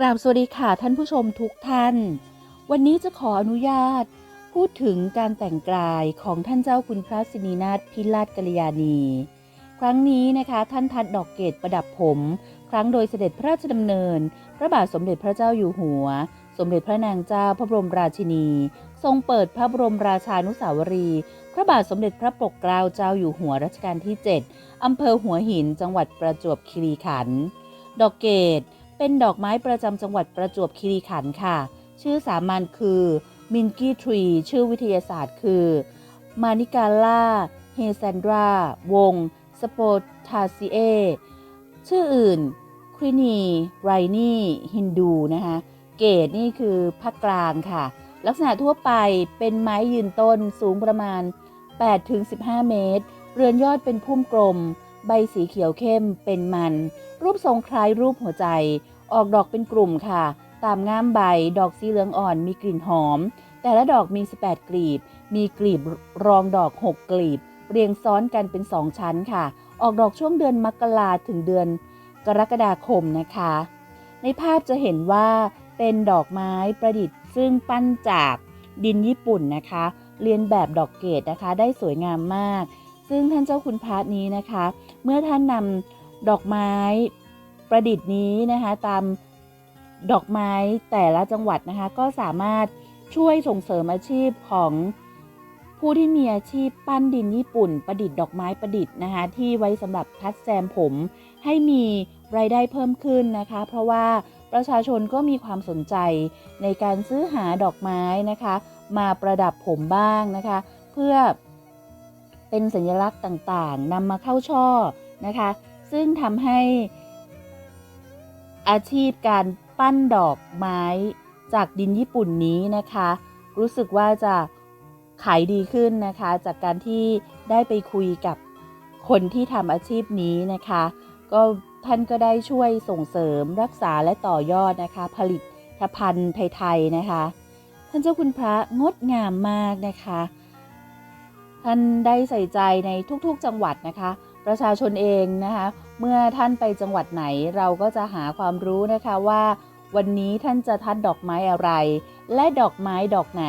กราบสวัสดีค่ะท่านผู้ชมทุกท่าน วันนี้จะขออนุญาต พูดถึงการแต่งกายของท่านเจ้าคุณพระสินีนาถพิราชกัลยาณี ครั้งนี้นะคะท่านทัดดอกเกตประดับผม ครั้งโดยเสด็จพระราชดำเนิน พระบาทสมเด็จพระเจ้าอยู่หัว สมเด็จพระนางเจ้าพระบรมราชินี ทรงเปิดพระบรมราชานุสาวรีย์พระบาทสมเด็จพระปกเกล้าเจ้าอยู่หัวรัชกาลที่ 7 อำเภอหัวหินจังหวัดประจวบคีรีขันธ์ดอกเกต เป็นดอกไม้ประจำจังหวัดประจวบคีรีขันธ์ค่ะ ชื่อสามัญคือมินกี้ทรีชื่อวิทยาศาสตร์คือ มานิกาล่าเฮแซนดราวงสโปทาซิเอ ชื่ออื่นครินีไรนี่ฮินดูนะคะเกตนี่คือภาคกลางค่ะ ลักษณะทั่วไปเป็นไม้ยืนต้นสูงประมาณ 8-15 เมตร เรือนยอดเป็นพุ่มกลม ใบสีเขียวเข้มเป็นมัน รูปทรงคล้ายรูปหัวใจ ออกดอกเป็นกลุ่มค่ะ ตามง่ามใบดอกสีเหลืองอ่อนมีกลิ่นหอม แต่ละดอกมี 18 กลีบ มีกลีบรองดอก 6 กลีบ เรียงซ้อนกันเป็น 2 ชั้นค่ะ ออกดอกช่วงเดือนมกราถึงเดือนกรกฎาคมนะคะ ในภาพจะเห็นว่าเป็นดอกไม้ประดิษฐ์ซึ่งปั้นจากดินญี่ปุ่นนะคะ เรียนแบบดอกเกดนะคะ ได้สวยงามมาก ซึ่งท่านเจ้าคุณพระนี้นะคะ เมื่อท่านนำดอกไม้ประดิษฐ์นี้นะคะ ตามดอกไม้แต่ละจังหวัดนะคะ ก็สามารถช่วยส่งเสริมอาชีพของผู้ที่มีอาชีพปั้นดินญี่ปุ่น ประดิษฐ์ดอกไม้ประดิษฐ์นะคะ ที่ไว้สำหรับทัดแซมผม ให้มีรายได้เพิ่มขึ้นนะคะ เพราะว่าประชาชนก็มีความสนใจในการซื้อหาดอกไม้นะคะ มาประดับผมบ้างนะคะ เพื่อ เป็นสัญลักษณ์ต่างๆนำมาเข้าช่อนะคะ ซึ่งทำให้อาชีพการปั้นดอกไม้จากดินญี่ปุ่นนี้นะคะ รู้สึกว่าจะขายดีขึ้นนะคะ จากการที่ได้ไปคุยกับคนที่ทำอาชีพนี้นะคะ ก็ท่านก็ได้ช่วยส่งเสริมรักษาและต่อยอดนะคะ ผลิตภัณฑ์ไทยๆนะคะ ท่านเจ้าคุณพระงดงามมากนะคะ ท่านได้ใส่ใจในทุกๆจังหวัดนะคะ ประชาชนเองนะคะ เมื่อท่านไปจังหวัดไหนเราก็จะหาความรู้นะคะว่า วันนี้ท่านจะทัดดอกไม้อะไร และดอกไม้ดอกไหน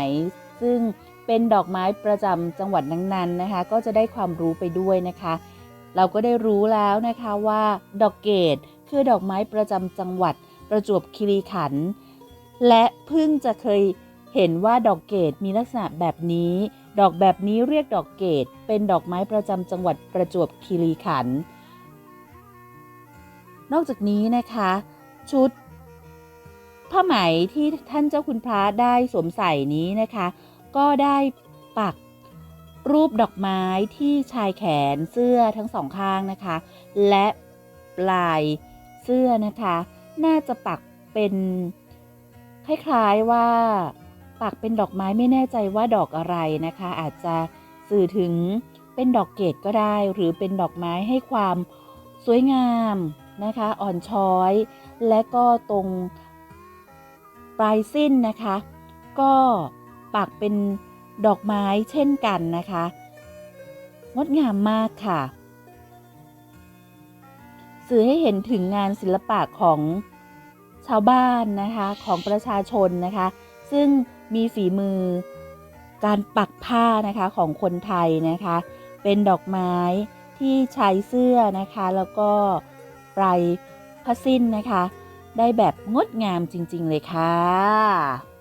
ซึ่งเป็นดอกไม้ประจำจังหวัดนั้นๆนะคะ ก็จะได้ความรู้ไปด้วยนะคะ เราก็ได้รู้แล้วนะคะว่า ดอกเกดคือดอกไม้ประจำจังหวัดประจวบคีรีขันธ์และเพิ่งจะเคย เห็นว่าดอกเกดมีลักษณะแบบนี้ ดอกแบบนี้เรียกดอกเกดเป็นดอกไม้ประจำจังหวัดประจวบคีรีขันธ์นอกจากนี้นะคะ ชุดผ้าไหมที่ท่านเจ้าคุณพระได้สวมใส่นี้นะคะ ก็ได้ปักรูปดอกไม้ที่ชายแขนเสื้อทั้งสองข้างนะคะ และปลายเสื้อนะคะ น่าจะปักเป็นคล้ายๆว่า ปักเป็นดอกไม้ไม่แน่ใจว่าดอกอะไรนะคะ อาจจะสื่อถึงเป็นดอกเกดก็ได้ หรือเป็นดอกไม้ให้ความสวยงามนะคะ อ่อนช้อย และก็ตรงปลายสิ้นนะคะ ก็ปักเป็นดอกไม้เช่นกันนะคะ งดงามมากค่ะ สื่อให้เห็นถึงงานศิลปะของชาวบ้านนะคะของประชาชนนะคะ ซึ่งมีฝีมือ การปักผ้านะคะของคนไทยนะคะ เป็นดอกไม้ที่ใช้เสื้อนะคะ แล้วก็ปลายผ้าสิ้นนะคะ ได้แบบงดงามจริง ๆ เลยค่ะ